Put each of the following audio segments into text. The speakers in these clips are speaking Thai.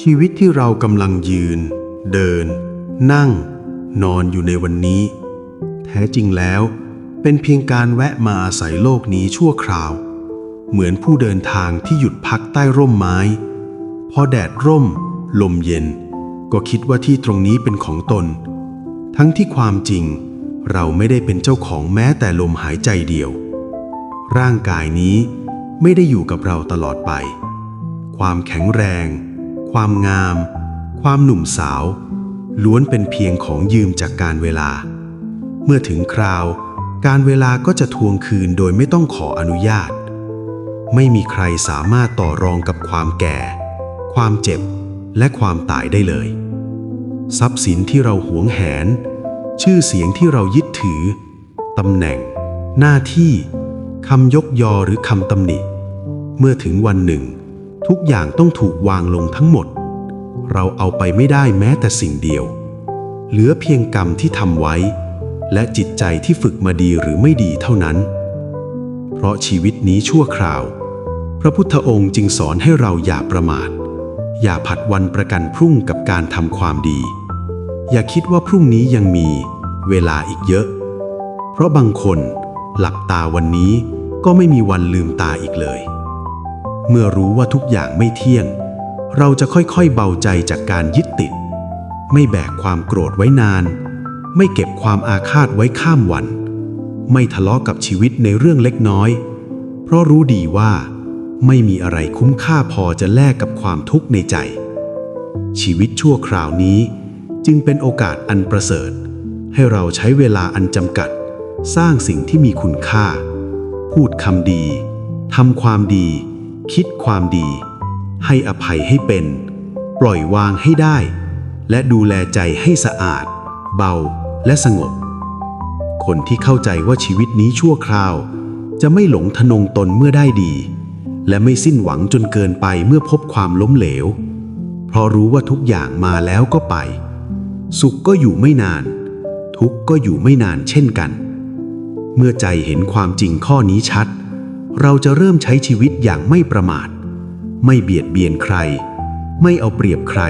ชีวิตที่เรากำลังยืน เดิน นั่ง นอนอยู่ในวันนี้ แท้จริงแล้ว เป็นเพียงการแวะมาอาศัยโลกนี้ชั่วคราว เหมือนผู้เดินทางที่หยุดพักใต้ร่มไม้ พอแดดร่ม ลมเย็น ก็คิดว่าที่ตรงนี้เป็นของตน ทั้งที่ความจริง เราไม่ได้เป็นเจ้าของแม้แต่ลมหายใจเดียว ร่างกายนี้ไม่ได้อยู่กับเราตลอดไป ความแข็งแรง ความงาม ความหนุ่มสาว ล้วนเป็นเพียงของยืมจากการเวลา เมื่อถึงคราว การเวลาก็จะทวงคืนโดยไม่ต้องขออนุญาต ไม่มีใครสามารถต่อรองกับความแก่ ความเจ็บ และความตายได้เลย ทรัพย์สินที่เราหวงแหน ชื่อเสียงที่เรายึดถือตำแหน่ง หน้าที่คำยกยอหรือคำตำหนิ เมื่อถึงวันหนึ่ง ทุกอย่างต้องถูกวางลงทั้งหมด เราเอาไปไม่ได้แม้แต่สิ่งเดียว เหลือเพียงกรรมที่ทำไว้ และจิตใจที่ฝึกมาดีหรือไม่ดีเท่านั้น เพราะชีวิตนี้ชั่วคราว พระพุทธองค์จึงสอนให้เราอย่าประมาท อย่าผัดวันประกันพรุ่งกับการทำความดี อย่าคิดว่าพรุ่งนี้ยังมีเวลาอีกเยอะ เพราะบางคนหลับตาวันนี้ก็ไม่มีวันลืมตาอีกเลย เมื่อรู้ว่าทุกอย่างไม่เที่ยง เราจะค่อยๆเบาใจจากการยึดติด ไม่แบกความโกรธไว้นาน ไม่เก็บความอาฆาตไว้ข้ามวัน ไม่ทะเลาะกับชีวิตในเรื่องเล็กน้อย เพราะรู้ดีว่า ไม่มีอะไรคุ้มค่าพอจะแลกกับความทุกข์ในใจ ชีวิตชั่วคราวนี้จึงเป็นโอกาสอันประเสริฐ ให้เราใช้เวลาอันจำกัด สร้างสิ่งที่มีคุณค่า พูดคำดีทำความดี คิดความดี ให้อภัยให้เป็น ปล่อยวางให้ได้ และดูแลใจให้สะอาด เบาและสงบ คนที่เข้าใจว่าชีวิตนี้ชั่วคราว จะไม่หลงทะนงตนเมื่อได้ดี และไม่สิ้นหวังจนเกินไปเมื่อพบความล้มเหลว เพราะรู้ว่าทุกอย่างมาแล้วก็ไป สุขก็อยู่ไม่นาน ทุกข์ก็อยู่ไม่นานเช่นกัน เมื่อใจเห็นความจริงข้อนี้ชัด เราจะเริ่มใช้ชีวิตอย่างไม่ประมาท ไม่เบียดเบียนใคร ไม่เอาเปรียบใคร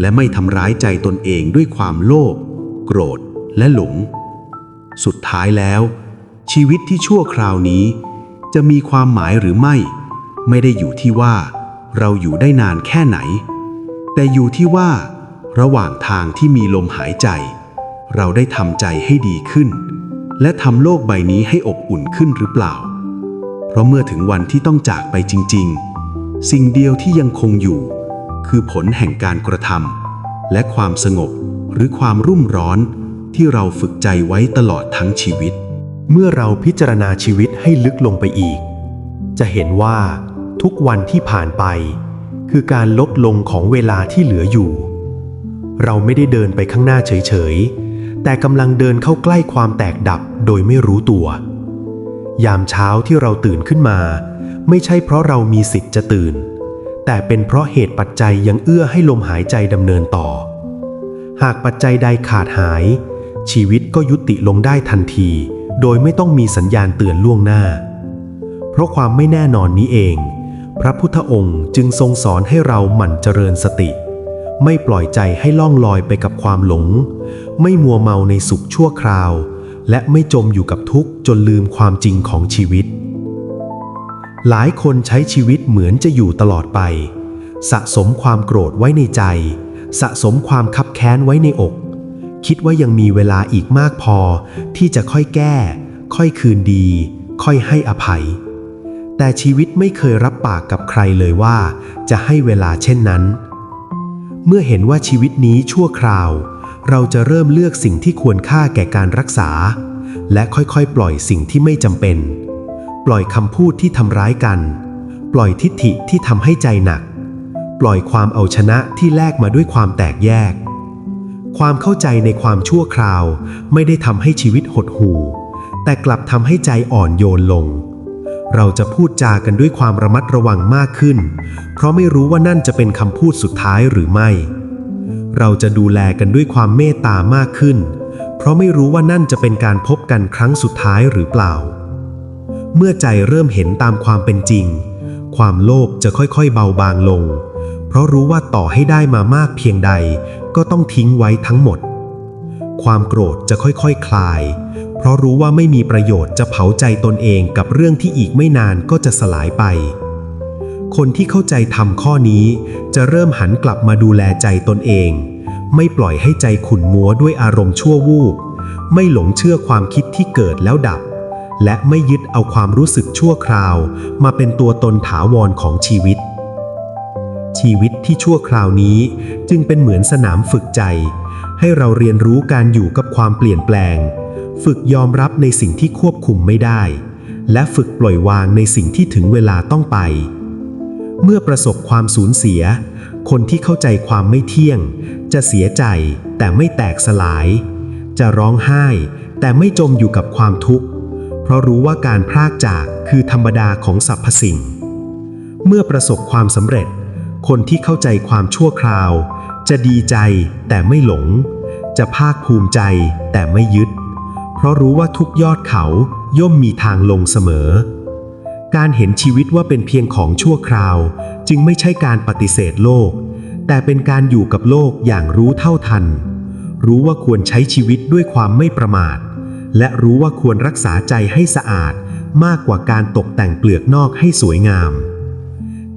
และไม่ทำร้ายใจตนเองด้วยความโลภโกรธและหลง สุดท้ายแล้ว ชีวิตที่ชั่วคราวนี้ จะมีความหมายหรือไม่ ไม่ได้อยู่ที่ว่า เราอยู่ได้นานแค่ไหน แต่อยู่ที่ว่า ระหว่างทางที่มีลมหายใจ เราได้ทำใจให้ดีขึ้น และทำโลกใบนี้ให้อบอุ่นขึ้นหรือเปล่า เพราะเมื่อถึงวันที่ต้องจากไปจริง ๆ สิ่งเดียวที่ยังคงอยู่ คือผลแห่งการกระทำและความสงบหรือความรุ่มร้อนที่เราฝึกใจไว้ตลอดทั้งชีวิต เมื่อเราพิจารณาชีวิตให้ลึกลงไปอีก จะเห็นว่าทุกวันที่ผ่านไป คือการลดลงของเวลาที่เหลืออยู่ เราไม่ได้เดินไปข้างหน้าเฉย ๆ แต่กำลังเดินเข้าใกล้ความแตกดับโดยไม่รู้ตัว ยามเช้าที่เราตื่นขึ้นมา ไม่ใช่เพราะเรามีสิทธิ์จะตื่น แต่เป็นเพราะเหตุปัจจัยยังเอื้อให้ลมหายใจดำเนินต่อ หากปัจจัยใดขาดหาย ชีวิตก็ยุติลงได้ทันที โดยไม่ต้องมีสัญญาณเตือนล่วงหน้า เพราะความไม่แน่นอนนี้เอง พระพุทธองค์จึงทรงสอนให้เราหมั่นเจริญสติ ไม่ปล่อยใจให้ล่องลอยไปกับความหลง ไม่มัวเมาในสุขชั่วคราว และไม่จมอยู่กับทุกข์จนลืมความจริงของชีวิต หลายคนใช้ชีวิตเหมือนจะอยู่ตลอดไป สะสมความโกรธไว้ในใจ สะสมความคับแค้นไว้ในอก คิดว่ายังมีเวลาอีกมากพอ ที่จะค่อยแก้ ค่อยคืนดี ค่อยให้อภัย แต่ชีวิตไม่เคยรับปากกับใครเลยว่า จะให้เวลาเช่นนั้น เมื่อเห็นว่าชีวิตนี้ชั่วคราว เราจะเริ่มเลือกสิ่งที่ควรค่าแก่การรักษา และค่อยๆ ปล่อยสิ่งที่ไม่จำเป็น ปล่อยคำพูดที่ทำร้ายกัน ปล่อยทิฏฐิที่ทำให้ใจหนัก ปล่อยความเอาชนะที่แลกมาด้วยความแตกแยก ความเข้าใจในความชั่วคราวไม่ได้ทำให้ชีวิตหดหู่ แต่กลับทำให้ใจอ่อนโยนลงเราจะพูดจากันด้วยความระมัดระวังมากขึ้น เพราะไม่รู้ว่านั่นจะเป็นคำพูดสุดท้ายหรือไม่ เราจะดูแลกันด้วยความเมตตามากขึ้น เพราะไม่รู้ว่านั่นจะเป็นการพบกันครั้งสุดท้ายหรือเปล่า เมื่อใจเริ่มเห็นตามความเป็นจริง ความโลภจะค่อยๆ เบาบางลง เพราะรู้ว่าต่อให้ได้มามากเพียงใด ก็ต้องทิ้งไว้ทั้งหมด ความโกรธจะค่อยๆคคลาย เพราะรู้ว่าไม่มีประโยชน์จะเผาใจตนเองกับเรื่องที่อีกไม่นานก็จะสลายไป คนที่เข้าใจทำข้อนี้ จะเริ่มหันกลับมาดูแลใจตนเอง ไม่ปล่อยให้ใจขุ่นมัวด้วยอารมณ์ชั่ววูบ ไม่หลงเชื่อความคิดที่เกิดแล้วดับ และไม่ยึดเอาความรู้สึกชั่วคราว มาเป็นตัวตนถาวรของชีวิต ชีวิตที่ชั่วคราวนี้จึงเป็นเหมือนสนามฝึกใจ ให้เราเรียนรู้การอยู่กับความเปลี่ยนแปลง ฝึกยอมรับในสิ่งที่ควบคุมไม่ได้ และฝึกปล่อยวางในสิ่งที่ถึงเวลาต้องไป เมื่อประสบความสูญเสีย คนที่เข้าใจความไม่เที่ยง จะเสียใจแต่ไม่แตกสลาย จะร้องไห้ แต่ไม่จมอยู่กับความทุกข์ เพราะรู้ว่าการพรากจากคือธรรมดาของสรรพสิ่ง เมื่อประสบความสำเร็จ คนที่เข้าใจความชั่วคราว จะดีใจแต่ไม่หลง จะภาคภูมิใจแต่ไม่ยึด เพราะรู้ว่าทุกยอดเขาย่อมมีทางลงเสมอ การเห็นชีวิตว่าเป็นเพียงของชั่วคราว จึงไม่ใช่การปฏิเสธโลก แต่เป็นการอยู่กับโลกอย่างรู้เท่าทัน รู้ว่าควรใช้ชีวิตด้วยความไม่ประมาท และรู้ว่าควรรักษาใจให้สะอาดมากกว่าการตกแต่งเปลือกนอกให้สวยงาม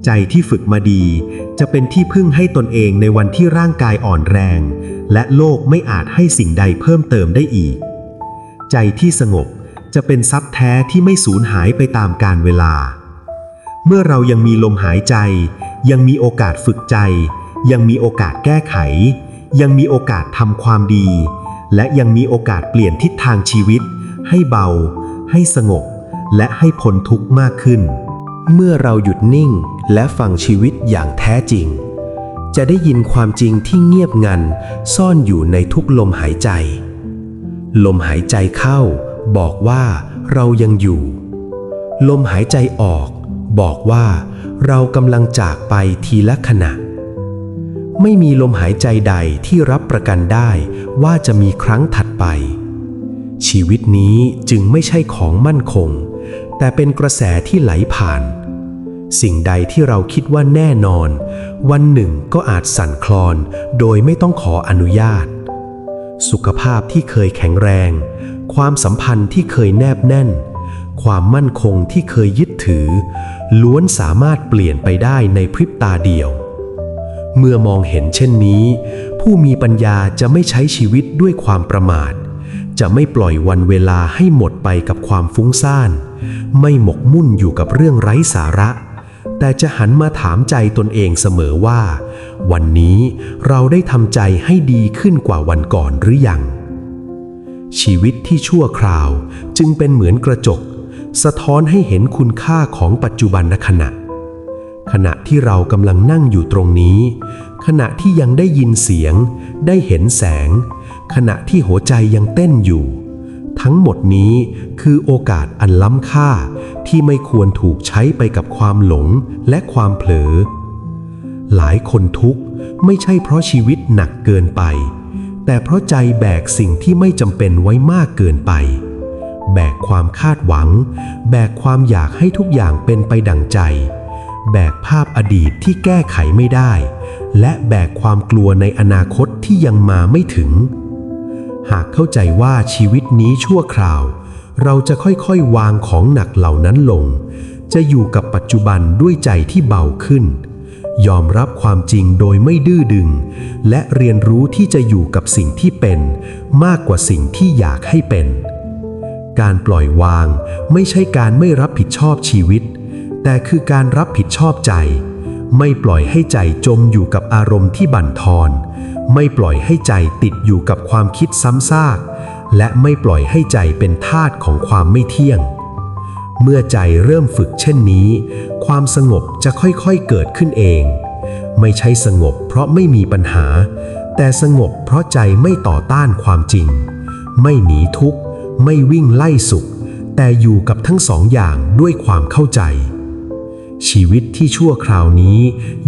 ใจที่ฝึกมาดีจะเป็นที่พึ่งให้ตนเองในวันที่ร่างกายอ่อนแรง และโลกไม่อาจให้สิ่งใดเพิ่มเติมได้อีก ใจที่สงบ จะเป็นทรัพย์แท้ที่ไม่สูญหายไปตามกาลเวลา เมื่อเรายังมีลมหายใจ ยังมีโอกาสฝึกใจ ยังมีโอกาสแก้ไข ยังมีโอกาสทำความดี และยังมีโอกาสเปลี่ยนทิศทางชีวิต ให้เบา ให้สงบ และให้พ้นทุกข์มากขึ้น เมื่อเราหยุดนิ่งและฟังชีวิตอย่างแท้จริง จะได้ยินความจริงที่เงียบงันซ่อนอยู่ในทุกลมหายใจ ลมหายใจเข้า บอกว่าเรายังอยู่ ลมหายใจออก บอกว่าเรากำลังจากไปทีละขณะ ไม่มีลมหายใจใดที่รับประกันได้ว่าจะมีครั้งถัดไป ชีวิตนี้จึงไม่ใช่ของมั่นคง แต่เป็นกระแสที่ไหลผ่าน สิ่งใดที่เราคิดว่าแน่นอน วันหนึ่งก็อาจสั่นคลอนโดยไม่ต้องขออนุญาต สุขภาพที่เคยแข็งแรง ความสัมพันธ์ที่เคยแนบแน่น ความมั่นคงที่เคยยึดถือ ล้วนสามารถเปลี่ยนไปได้ในพริบตาเดียว เมื่อมองเห็นเช่นนี้ ผู้มีปัญญาจะไม่ใช้ชีวิตด้วยความประมาท จะไม่ปล่อยวันเวลาให้หมดไปกับความฟุ้งซ่าน ไม่หมกมุ่นอยู่กับเรื่องไร้สาระแต่จะหันมาถามใจตนเองเสมอว่า วันนี้เราได้ทำใจให้ดีขึ้นกว่าวันก่อนหรือยัง ชีวิตที่ชั่วคราวจึงเป็นเหมือนกระจก สะท้อนให้เห็นคุณค่าของปัจจุบันขณะ ขณะที่เรากำลังนั่งอยู่ตรงนี้ ขณะที่ยังได้ยินเสียง ได้เห็นแสง ขณะที่หัวใจยังเต้นอยู่ ทั้งหมดนี้คือโอกาสอันล้ำค่าที่ไม่ควรถูกใช้ไปกับความหลงและความเผลอ หลายคนทุกข์ไม่ใช่เพราะชีวิตหนักเกินไป แต่เพราะใจแบกสิ่งที่ไม่จำเป็นไว้มากเกินไป แบกความคาดหวัง แบกความอยากให้ทุกอย่างเป็นไปดังใจ แบกภาพอดีตที่แก้ไขไม่ได้ และแบกความกลัวในอนาคตที่ยังมาไม่ถึง หากเข้าใจว่าชีวิตนี้ชั่วคราว เราจะค่อยๆวางของหนักเหล่านั้นลง จะอยู่กับปัจจุบันด้วยใจที่เบาขึ้น ยอมรับความจริงโดยไม่ดื้อดึง และเรียนรู้ที่จะอยู่กับสิ่งที่เป็น มากกว่าสิ่งที่อยากให้เป็น การปล่อยวางไม่ใช่การไม่รับผิดชอบชีวิต แต่คือการรับผิดชอบใจ ไม่ปล่อยให้ใจจมอยู่กับอารมณ์ที่บั่นทอน ไม่ปล่อยให้ใจติดอยู่กับความคิดซ้ำซาก และไม่ปล่อยให้ใจเป็นทาสของความไม่เที่ยง เมื่อใจเริ่มฝึกเช่นนี้ ความสงบจะค่อยๆเกิดขึ้นเอง ไม่ใช่สงบเพราะไม่มีปัญหา แต่สงบเพราะใจไม่ต่อต้านความจริง ไม่หนีทุกข์ ไม่วิ่งไล่สุข แต่อยู่กับทั้งสองอย่างด้วยความเข้าใจ ชีวิตที่ชั่วคราวนี้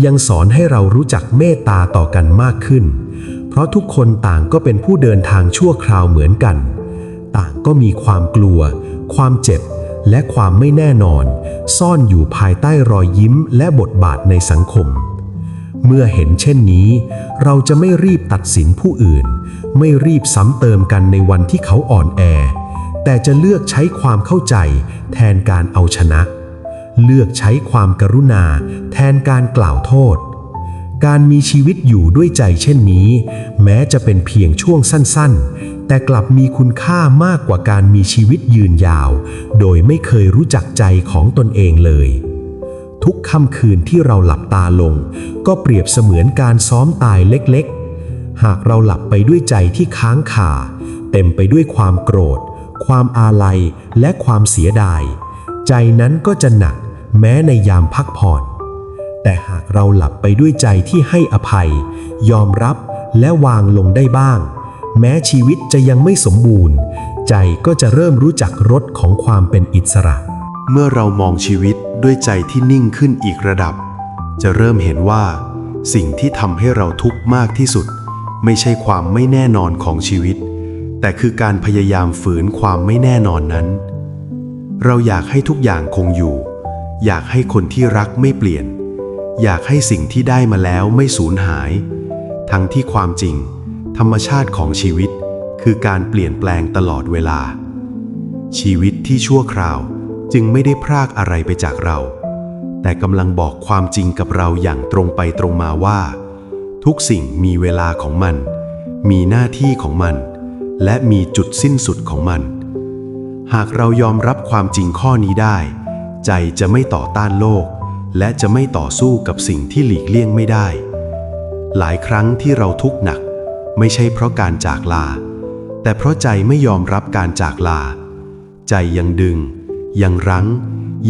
ยังสอนให้เรารู้จักเมตตาต่อกันมากขึ้น เพราะทุกคนต่างก็เป็นผู้เดินทางชั่วคราวเหมือนกัน ต่างก็มีความกลัว ความเจ็บ และความไม่แน่นอน ซ่อนอยู่ภายใต้รอยยิ้มและบทบาทในสังคม เมื่อเห็นเช่นนี้ เราจะไม่รีบตัดสินผู้อื่น ไม่รีบซ้ำเติมกันในวันที่เขาอ่อนแอ แต่จะเลือกใช้ความเข้าใจ แทนการเอาชนะ เลือกใช้ความกรุณา แทนการกล่าวโทษ การมีชีวิตอยู่ด้วยใจเช่นนี้ แม้จะเป็นเพียงช่วงสั้นๆ แต่กลับมีคุณค่ามากกว่าการมีชีวิตยืนยาว โดยไม่เคยรู้จักใจของตนเองเลย ทุกค่ำคืนที่เราหลับตาลง ก็เปรียบเสมือนการซ้อมตายเล็กๆ หากเราหลับไปด้วยใจที่ค้างคาเต็มไปด้วยความโกรธ ความอาลัยและความเสียดาย ใจนั้นก็จะหนักแม้ในยามพักผ่อน แต่หากเราหลับไปด้วยใจที่ให้อภัย ยอมรับและวางลงได้บ้าง แม้ชีวิตจะยังไม่สมบูรณ์ ใจก็จะเริ่มรู้จักรสของความเป็นอิสระ เมื่อเรามองชีวิตด้วยใจที่นิ่งขึ้นอีกระดับ จะเริ่มเห็นว่า สิ่งที่ทำให้เราทุกข์มากที่สุด ไม่ใช่ความไม่แน่นอนของชีวิต แต่คือการพยายามฝืนความไม่แน่นอนนั้น เราอยากให้ทุกอย่างคงอยู่ อยากให้คนที่รักไม่เปลี่ยน อยากให้สิ่งที่ได้มาแล้วไม่สูญหาย ทั้งที่ความจริง ธรรมชาติของชีวิต คือการเปลี่ยนแปลงตลอดเวลา ชีวิตที่ชั่วคราวจึงไม่ได้พรากอะไรไปจากเรา แต่กำลังบอกความจริงกับเราอย่างตรงไปตรงมาว่า ทุกสิ่งมีเวลาของมัน มีหน้าที่ของมัน และมีจุดสิ้นสุดของมัน หากเรายอมรับความจริงข้อนี้ได้ ใจจะไม่ต่อต้านโลก และจะไม่ต่อสู้กับสิ่งที่หลีกเลี่ยงไม่ได้ หลายครั้งที่เราทุกข์หนัก ไม่ใช่เพราะการจากลา แต่เพราะใจไม่ยอมรับการจากลา ใจยังดึง ยังรั้ง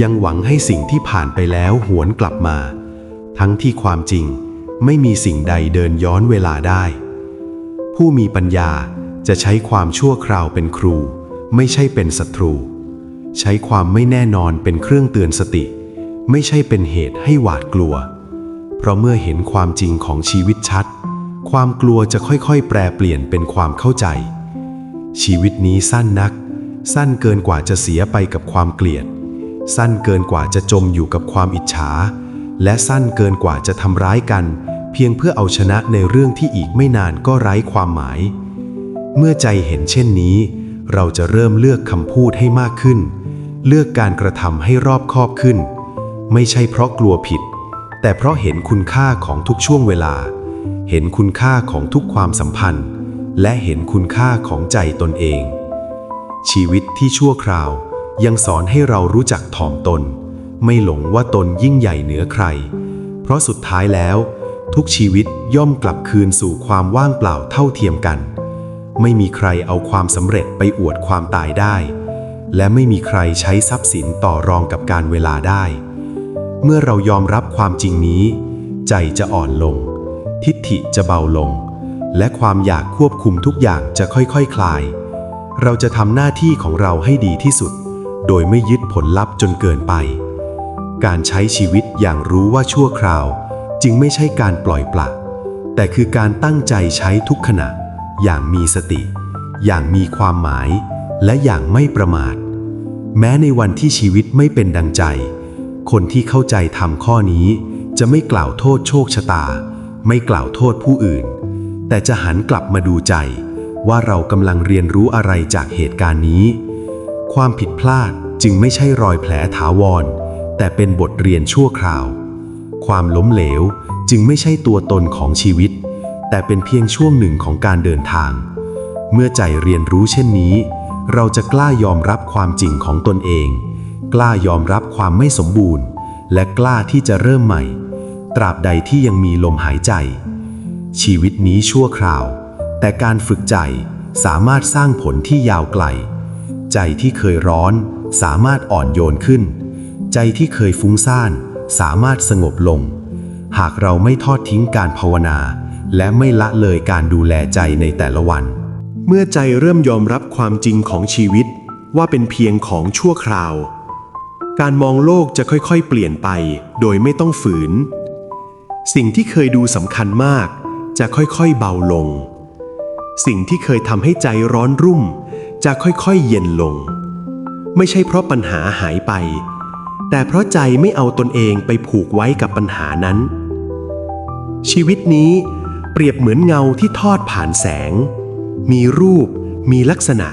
ยังหวังให้สิ่งที่ผ่านไปแล้วหวนกลับมา ทั้งที่ความจริงไม่มีสิ่งใดเดินย้อนเวลาได้ ผู้มีปัญญาจะใช้ความชั่วคราวเป็นครู ไม่ใช่เป็นศัตรู ใช้ความไม่แน่นอนเป็นเครื่องเตือนสติ ไม่ใช่เป็นเหตุให้หวาดกลัว เพราะเมื่อเห็นความจริงของชีวิตชัด ความกลัวจะค่อยๆ แปรเปลี่ยนเป็นความเข้าใจ ชีวิตนี้สั้นนัก สั้นเกินกว่าจะเสียไปกับความเกลียด สั้นเกินกว่าจะจมอยู่กับความอิจฉา และสั้นเกินกว่าจะทำร้ายกัน เพียงเพื่อเอาชนะในเรื่องที่อีกไม่นานก็ไร้ความหมาย เมื่อใจเห็นเช่นนี้ เราจะเริ่มเลือกคำพูดให้มากขึ้น เลือกการกระทำให้รอบคอบขึ้น ไม่ใช่เพราะกลัวผิด แต่เพราะเห็นคุณค่าของทุกช่วงเวลา เห็นคุณค่าของทุกความสัมพันธ์ และเห็นคุณค่าของใจตนเอง ชีวิตที่ชั่วคราวยังสอนให้เรารู้จักถ่อมตน ไม่หลงว่าตนยิ่งใหญ่เหนือใคร เพราะสุดท้ายแล้ว ทุกชีวิตย่อมกลับคืนสู่ความว่างเปล่าเท่าเทียมกัน ไม่มีใครเอาความสำเร็จไปอวดความตายได้ และไม่มีใครใช้ทรัพย์สินต่อรองกับการเวลาได้ เมื่อเรายอมรับความจริงนี้ ใจจะอ่อนลง ทิฏฐิจะเบาลง และความอยากควบคุมทุกอย่างจะค่อยๆคคลาย เราจะทำหน้าที่ของเราให้ดีที่สุด โดยไม่ยึดผลลัพธ์จนเกินไป การใช้ชีวิตอย่างรู้ว่าชั่วคราว จึงไม่ใช่การปล่อยปละแต่คือการตั้งใจใช้ทุกขณะ อย่างมีสติ อย่างมีความหมาย และอย่างไม่ประมาท แม้ในวันที่ชีวิตไม่เป็นดังใจ คนที่เข้าใจทำข้อนี้ จะไม่กล่าวโทษโชคชะตา ไม่กล่าวโทษผู้อื่น แต่จะหันกลับมาดูใจ ว่าเรากำลังเรียนรู้อะไรจากเหตุการณ์นี้ ความผิดพลาดจึงไม่ใช่รอยแผลถาวร แต่เป็นบทเรียนชั่วคราว ความล้มเหลวจึงไม่ใช่ตัวตนของชีวิต แต่เป็นเพียงช่วงหนึ่งของการเดินทาง เมื่อใจเรียนรู้เช่นนี้ เราจะกล้ายอมรับความจริงของตนเอง กล้ายอมรับความไม่สมบูรณ์ และกล้าที่จะเริ่มใหม่ ตราบใดที่ยังมีลมหายใจ ชีวิตนี้ชั่วคราว แต่การฝึกใจสามารถสร้างผลที่ยาวไกล ใจที่เคยร้อน สามารถอ่อนโยนขึ้น ใจที่เคยฟุ้งซ่าน สามารถสงบลง หากเราไม่ทอดทิ้งการภาวนา และไม่ละเลยการดูแลใจในแต่ละวัน เมื่อใจเริ่มยอมรับความจริงของชีวิตว่าเป็นเพียงของชั่วคราว การมองโลกจะค่อยๆ เปลี่ยนไปโดยไม่ต้องฝืน สิ่งที่เคยดูสำคัญมาก จะค่อยๆเบาลง สิ่งที่เคยทำให้ใจร้อนรุ่ม จะค่อยๆเย็นลง ไม่ใช่เพราะปัญหาหายไป แต่เพราะใจไม่เอาตนเองไปผูกไว้กับปัญหานั้น ชีวิตนี้เปรียบเหมือนเงาที่ทอดผ่านแสง มีรูป มีลักษณะ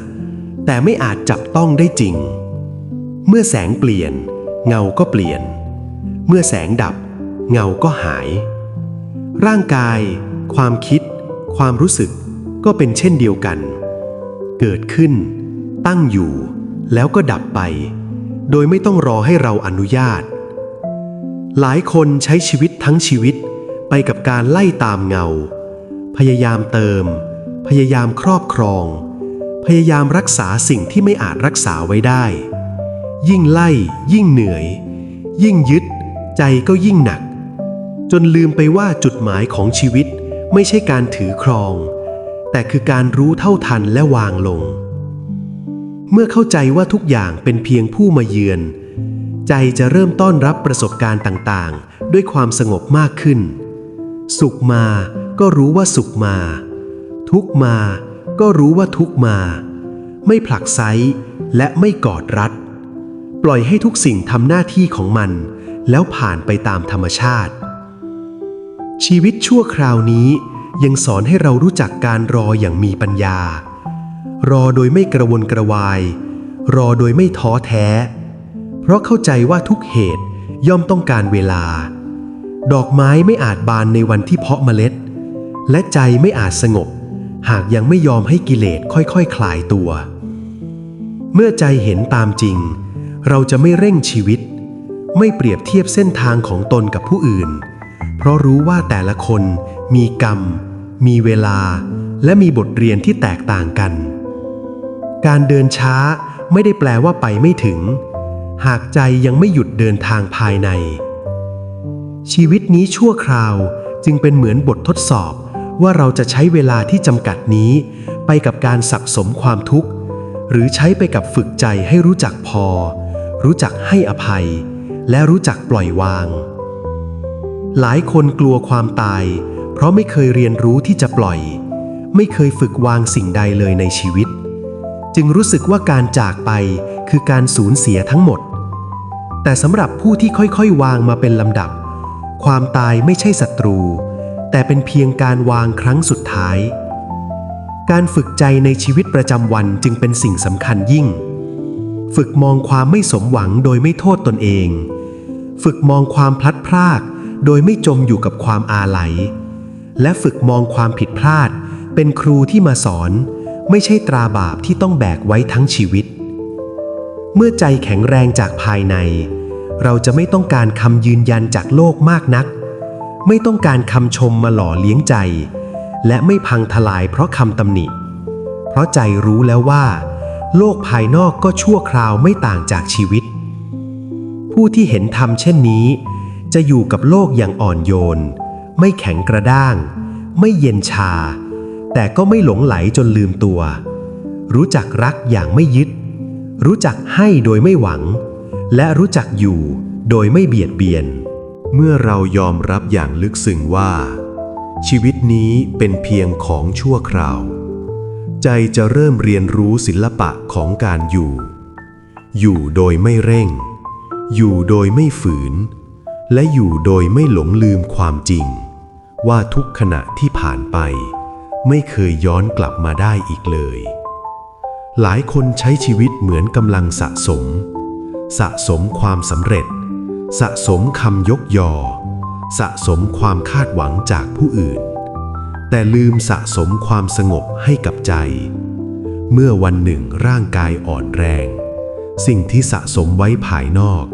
แต่ไม่อาจจับต้องได้จริง เมื่อแสงเปลี่ยน เงาก็เปลี่ยน เมื่อแสงดับ เงาก็หาย ร่างกาย ความคิด ความรู้สึกก็เป็นเช่นเดียวกัน เกิดขึ้น ตั้งอยู่ แล้วก็ดับไป โดยไม่ต้องรอให้เราอนุญาต หลายคนใช้ชีวิตทั้งชีวิตไปกับการไล่ตามเงา พยายามเติม พยายามครอบครอง พยายามรักษาสิ่งที่ไม่อาจรักษาไว้ได้ ยิ่งไล่ ยิ่งเหนื่อย ยิ่งยึด ใจก็ยิ่งหนัก จนลืมไปว่าจุดหมายของชีวิตไม่ใช่การถือครอง แต่คือการรู้เท่าทันและวางลง เมื่อเข้าใจว่าทุกอย่างเป็นเพียงผู้มาเยือน ใจจะเริ่มต้อนรับประสบการณ์ต่างๆ ด้วยความสงบมากขึ้น สุขมาก็รู้ว่าสุขมา ทุกมาก็รู้ว่าทุกมา ไม่ผลักไซและไม่กอดรัด ปล่อยให้ทุกสิ่งทำหน้าที่ของมัน แล้วผ่านไปตามธรรมชาติ ชีวิตชั่วคราวนี้ยังสอนให้เรารู้จักการรออย่างมีปัญญา รอโดยไม่กระวนกระวาย รอโดยไม่ท้อแท้ เพราะเข้าใจว่าทุกเหตุย่อมต้องการเวลา ดอกไม้ไม่อาจบานในวันที่เพาะเมล็ด และใจไม่อาจสงบ หากยังไม่ยอมให้กิเลสค่อยๆคคลายตัว เมื่อใจเห็นตามจริง เราจะไม่เร่งชีวิต ไม่เปรียบเทียบเส้นทางของตนกับผู้อื่น เพราะรู้ว่าแต่ละคนมีกรรม มีเวลา และมีบทเรียนที่แตกต่างกัน การเดินช้าไม่ได้แปลว่าไปไม่ถึง หากใจยังไม่หยุดเดินทางภายใน ชีวิตนี้ชั่วคราวจึงเป็นเหมือนบททดสอบว่าเราจะใช้เวลาที่จำกัดนี้ ไปกับการสักสมความทุกข์ หรือใช้ไปกับฝึกใจให้รู้จักพอ รู้จักให้อภัย และรู้จักปล่อยวาง หลายคนกลัวความตาย เพราะไม่เคยเรียนรู้ที่จะปล่อย ไม่เคยฝึกวางสิ่งใดเลยในชีวิต จึงรู้สึกว่าการจากไปคือการสูญเสียทั้งหมด แต่สำหรับผู้ที่ค่อยๆ วางมาเป็นลำดับ ความตายไม่ใช่ศัตรู แต่เป็นเพียงการวางครั้งสุดท้าย การฝึกใจในชีวิตประจำวันจึงเป็นสิ่งสำคัญยิ่ง ฝึกมองความไม่สมหวังโดยไม่โทษตนเอง ฝึกมองความพลัดพราก โดยไม่จมอยู่กับความอาลัย และฝึกมองความผิดพลาด เป็นครูที่มาสอน ไม่ใช่ตราบาปที่ต้องแบกไว้ทั้งชีวิต เมื่อใจแข็งแรงจากภายใน เราจะไม่ต้องการคำยืนยันจากโลกมากนัก ไม่ต้องการคำชมมาหล่อเลี้ยงใจ และไม่พังทลายเพราะคำตำหนิ เพราะใจรู้แล้วว่า โลกภายนอกก็ชั่วคราวไม่ต่างจากชีวิต ผู้ที่เห็นธรรมเช่นนี้ จะอยู่กับโลกอย่างอ่อนโยน ไม่แข็งกระด้าง ไม่เย็นชา แต่ก็ไม่หลงไหลจนลืมตัว รู้จักรักอย่างไม่ยึด รู้จักให้โดยไม่หวัง และรู้จักอยู่โดยไม่เบียดเบียน เมื่อเรายอมรับอย่างลึกซึ้งว่า ชีวิตนี้เป็นเพียงของชั่วคราว ใจจะเริ่มเรียนรู้ศิลปะของการอยู่ อยู่โดยไม่เร่ง อยู่โดยไม่ฝืน และอยู่โดยไม่หลงลืมความจริง ว่าทุกขณะที่ผ่านไป ไม่เคยย้อนกลับมาได้อีกเลย หลายคนใช้ชีวิตเหมือนกำลังสะสม สะสมความสำเร็จ สะสมคำยกยอ สะสมความคาดหวังจากผู้อื่น แต่ลืมสะสมความสงบให้กับใจ เมื่อวันหนึ่งร่างกายอ่อนแรง สิ่งที่สะสมไว้ภายนอก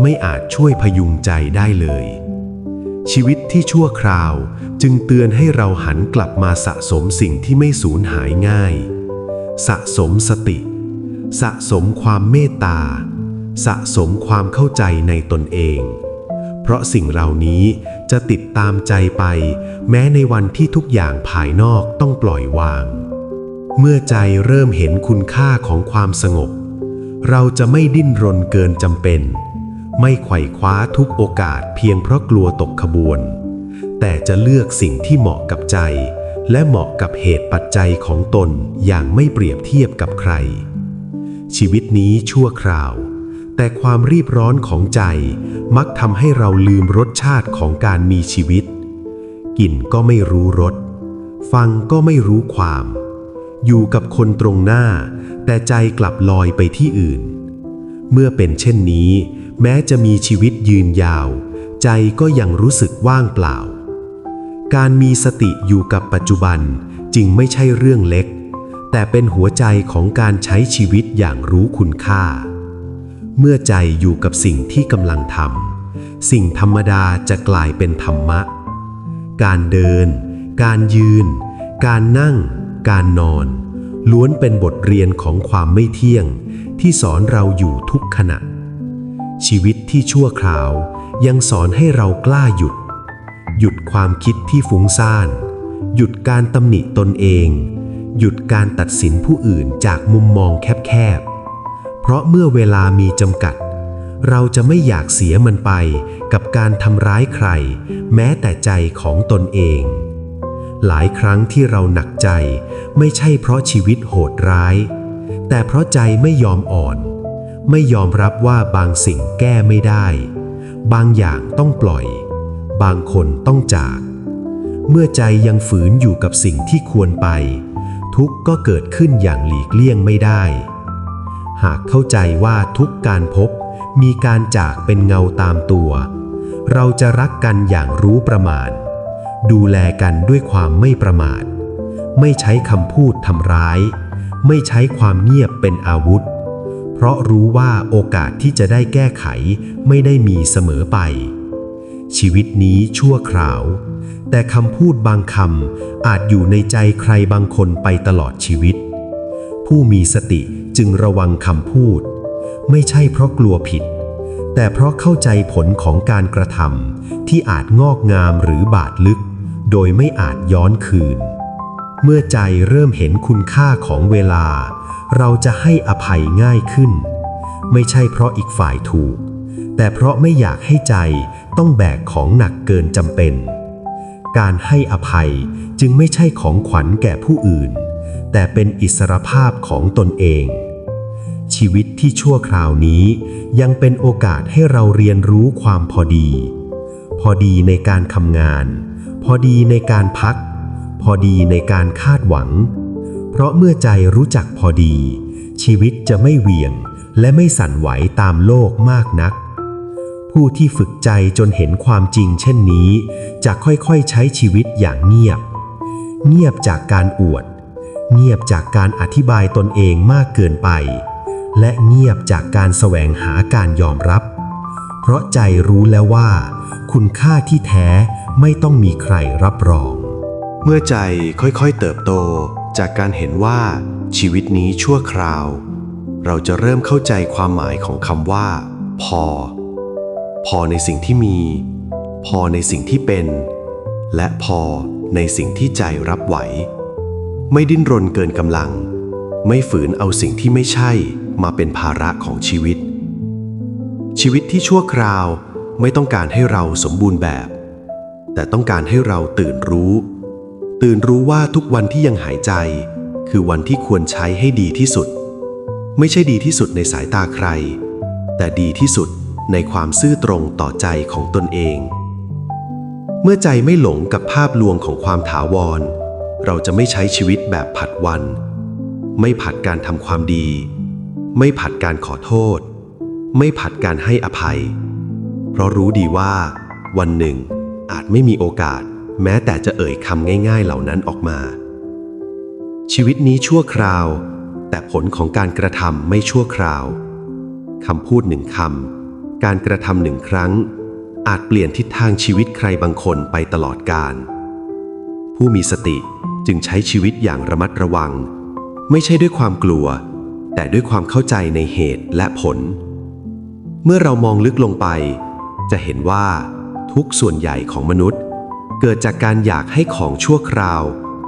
ไม่อาจช่วยพยุงใจได้เลย ชีวิตที่ชั่วคราวจึงเตือนให้เราหันกลับมาสะสมสิ่งที่ไม่สูญหายง่าย สะสมสติ สะสมความเมตตา สะสมความเข้าใจในตนเอง เพราะสิ่งเหล่านี้จะติดตามใจไป แม้ในวันที่ทุกอย่างภายนอกต้องปล่อยวาง เมื่อใจเริ่มเห็นคุณค่าของความสงบ เราจะไม่ดิ้นรนเกินจำเป็น ไม่ไขว่คว้าทุกโอกาสเพียงเพราะกลัวตกขบวน แต่จะเลือกสิ่งที่เหมาะกับใจ และเหมาะกับเหตุปัจจัยของตนอย่างไม่เปรียบเทียบกับใคร ชีวิตนี้ชั่วคราว แต่ความรีบร้อนของใจมักทำให้เราลืมรสชาติของการมีชีวิตกลิ่นก็ไม่รู้รส ฟังก็ไม่รู้ความ อยู่กับคนตรงหน้า แต่ใจกลับลอยไปที่อื่น เมื่อเป็นเช่นนี้ แม้จะมีชีวิตยืนยาว ใจก็ยังรู้สึกว่างเปล่า การมีสติอยู่กับปัจจุบันจึงไม่ใช่เรื่องเล็ก แต่เป็นหัวใจของการใช้ชีวิตอย่างรู้คุณค่า เมื่อใจอยู่กับสิ่งที่กำลังทำสิ่งธรรมดาจะกลายเป็นธรรมะ การเดิน การยืน การนั่ง การนอน ล้วนเป็นบทเรียนของความไม่เที่ยง ที่สอนเราอยู่ทุกขณะ ชีวิตที่ชั่วคราวยังสอนให้เรากล้าหยุด หยุดความคิดที่ฟุ้งซ่าน หยุดการตำหนิตนเอง หยุดการตัดสินผู้อื่นจากมุมมองแคบ เพราะเมื่อเวลามีจำกัด เราจะไม่อยากเสียมันไปกับการทำร้ายใคร แม้แต่ใจของตนเอง หลายครั้งที่เราหนักใจไม่ใช่เพราะชีวิตโหดร้าย แต่เพราะใจไม่ยอมอ่อน ไม่ยอมรับว่าบางสิ่งแก้ไม่ได้ บางอย่างต้องปล่อย บางคนต้องจาก เมื่อใจยังฝืนอยู่กับสิ่งที่ควรไป ทุกข์ก็เกิดขึ้นอย่างหลีกเลี่ยงไม่ได้ หากเข้าใจว่าทุกการพบมีการจากเป็นเงาตามตัว เราจะรักกันอย่างรู้ประมาณ ดูแลกันด้วยความไม่ประมาท ไม่ใช้คำพูดทำร้าย ไม่ใช้ความเงียบเป็นอาวุธ เพราะรู้ว่าโอกาสที่จะได้แก้ไขไม่ได้มีเสมอไป ชีวิตนี้ชั่วคราว แต่คำพูดบางคำอาจอยู่ในใจใครบางคนไปตลอดชีวิต ผู้มีสติ จึงระวังคำพูด ไม่ใช่เพราะกลัวผิด แต่เพราะเข้าใจผลของการกระทำที่อาจงอกงามหรือบาดลึก โดยไม่อาจย้อนคืน เมื่อใจเริ่มเห็นคุณค่าของเวลา เราจะให้อภัยง่ายขึ้น ไม่ใช่เพราะอีกฝ่ายถูก แต่เพราะไม่อยากให้ใจต้องแบกของหนักเกินจำเป็น การให้อภัยจึงไม่ใช่ของขวัญแก่ผู้อื่น แต่เป็นอิสรภาพของตนเอง ชีวิตที่ชั่วคราวนี้ยังเป็นโอกาสให้เราเรียนรู้ความพอดี พอดีในการทำงาน พอดีในการพัก พอดีในการคาดหวัง เพราะเมื่อใจรู้จักพอดี ชีวิตจะไม่เหวี่ยงและไม่สั่นไหวตามโลกมากนัก ผู้ที่ฝึกใจจนเห็นความจริงเช่นนี้ จะค่อยๆใช้ชีวิตอย่างเงียบ เงียบจากการอวด เงียบจากการอธิบายตนเองมากเกินไป และเงียบจากการแสวงหาการยอมรับ เพราะใจรู้แล้วว่า คุณค่าที่แท้ไม่ต้องมีใครรับรอง เมื่อใจค่อยๆเติบโตจากการเห็นว่าชีวิตนี้ชั่วคราว เราจะเริ่มเข้าใจความหมายของคำว่า พอ พอในสิ่งที่มี พอในสิ่งที่เป็น และพอในสิ่งที่ใจรับไหว ไม่ดิ้นรนเกินกำลัง ไม่ฝืนเอาสิ่งที่ไม่ใช่มาเป็นภาระของชีวิต ชีวิตที่ชั่วคราวไม่ต้องการให้เราสมบูรณ์แบบ แต่ต้องการให้เราตื่นรู้ ตื่นรู้ว่าทุกวันที่ยังหายใจ คือวันที่ควรใช้ให้ดีที่สุด ไม่ใช่ดีที่สุดในสายตาใคร แต่ดีที่สุดในความซื่อตรงต่อใจของตนเอง เมื่อใจไม่หลงกับภาพลวงของความถาวร เราจะไม่ใช้ชีวิตแบบผัดวัน ไม่ผัดการทำความดี ไม่ผัดการขอโทษ ไม่ผัดการให้อภัย เพราะรู้ดีว่า วันหนึ่ง อาจไม่มีโอกาส แม้แต่จะเอ่ยคำง่าย ๆ เหล่านั้นออกมา ชีวิตนี้ชั่วคราว แต่ผลของการกระทำไม่ชั่วคราวคำพูดหนึ่งคำการกระทำหนึ่งครั้ง อาจเปลี่ยนทิศทางชีวิตใครบางคนไปตลอดกาลผู้มีสติ จึงใช้ชีวิตอย่างระมัดระวัง ไม่ใช่ด้วยความกลัว แต่ด้วยความเข้าใจในเหตุและผล เมื่อเรามองลึกลงไป จะเห็นว่าทุกส่วนใหญ่ของมนุษย์ เกิดจากการอยากให้ของชั่วคราว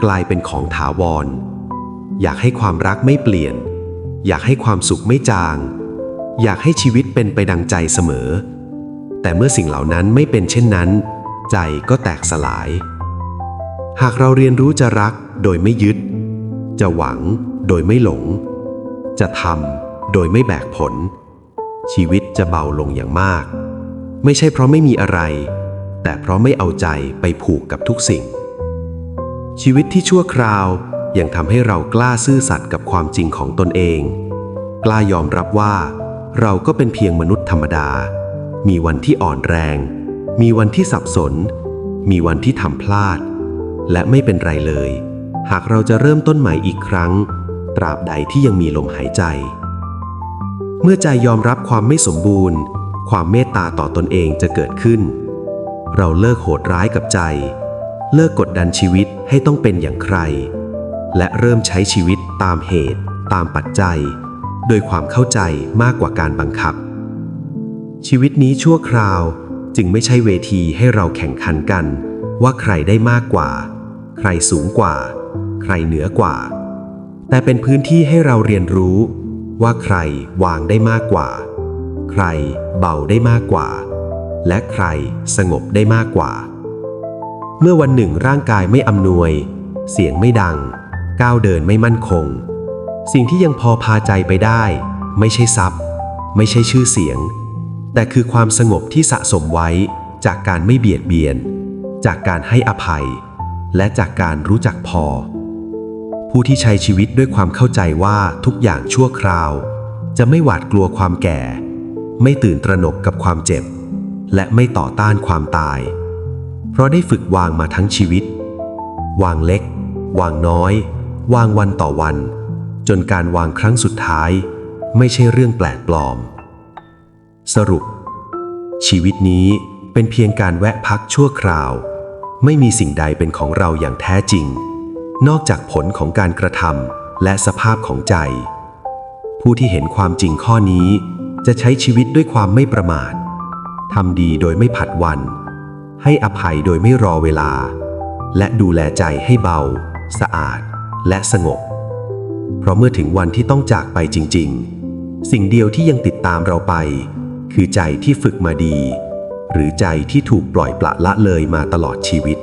กลายเป็นของถาวร อยากให้ความรักไม่เปลี่ยน อยากให้ความสุขไม่จาง อยากให้ชีวิตเป็นไปดังใจเสมอ แต่เมื่อสิ่งเหล่านั้นไม่เป็นเช่นนั้น ใจก็แตกสลาย หากเราเรียนรู้จะรักโดยไม่ยึด จะหวังโดยไม่หลง จะทำโดยไม่แบกผล ชีวิตจะเบาลงอย่างมาก ไม่ใช่เพราะไม่มีอะไร แต่เพราะไม่เอาใจไปผูกกับทุกสิ่ง ชีวิตที่ชั่วคราวยังทำให้เรากล้าซื่อสัตย์กับความจริงของตนเอง กล้ายอมรับว่า เราก็เป็นเพียงมนุษย์ธรรมดา มีวันที่อ่อนแรง มีวันที่สับสน มีวันที่ทำพลาด และไม่เป็นไรเลย หากเราจะเริ่มต้นใหม่อีกครั้ง ตราบใดที่ยังมีลมหายใจ เมื่อใจยอมรับความไม่สมบูรณ์ ความเมตตาต่อตนเองจะเกิดขึ้น เราเลิกโหดร้ายกับใจ เลิกกดดันชีวิตให้ต้องเป็นอย่างใคร และเริ่มใช้ชีวิตตามเหตุ ตามปัจจัย โดยความเข้าใจมากกว่าการบังคับ ชีวิตนี้ชั่วคราวจึงไม่ใช่เวทีให้เราแข่งขันกันว่าใครได้มากกว่า ใครสูงกว่า ใครเหนือกว่า แต่เป็นพื้นที่ให้เราเรียนรู้ว่าใครวางได้มากกว่า ใครเบาได้มากกว่า และใครสงบได้มากกว่า เมื่อวันหนึ่งร่างกายไม่อำนวย เสียงไม่ดัง ก้าวเดินไม่มั่นคง สิ่งที่ยังพอพาใจไปได้ ไม่ใช่ทรัพย์ ไม่ใช่ชื่อเสียง แต่คือความสงบที่สะสมไว้จากการไม่เบียดเบียน จากการให้อภัย และจากการรู้จักพอ ผู้ที่ใช้ชีวิตด้วยความเข้าใจว่าทุกอย่างชั่วคราว จะไม่หวาดกลัวความแก่ ไม่ตื่นตระหนกกับความเจ็บ และไม่ต่อต้านความตาย เพราะได้ฝึกวางมาทั้งชีวิต วางเล็ก วางน้อย วางวันต่อวัน จนการวางครั้งสุดท้าย ไม่ใช่เรื่องแปลกปลอม สรุป ชีวิตนี้เป็นเพียงการแวะพักชั่วคราว ไม่มีสิ่งใดเป็นของเราอย่างแท้จริง นอกจากผลของการกระทำและสภาพของใจ ผู้ที่เห็นความจริงข้อนี้จะใช้ชีวิตด้วยความไม่ประมาททำดีโดยไม่ผัดวัน ให้อภัยโดยไม่รอเวลา และดูแลใจให้เบา สะอาด และสงบ เพราะเมื่อถึงวันที่ต้องจากไปจริง ๆ สิ่งเดียวที่ยังติดตามเราไป คือใจที่ฝึกมาดี หรือใจที่ถูกปล่อยปละละเลยมาตลอดชีวิต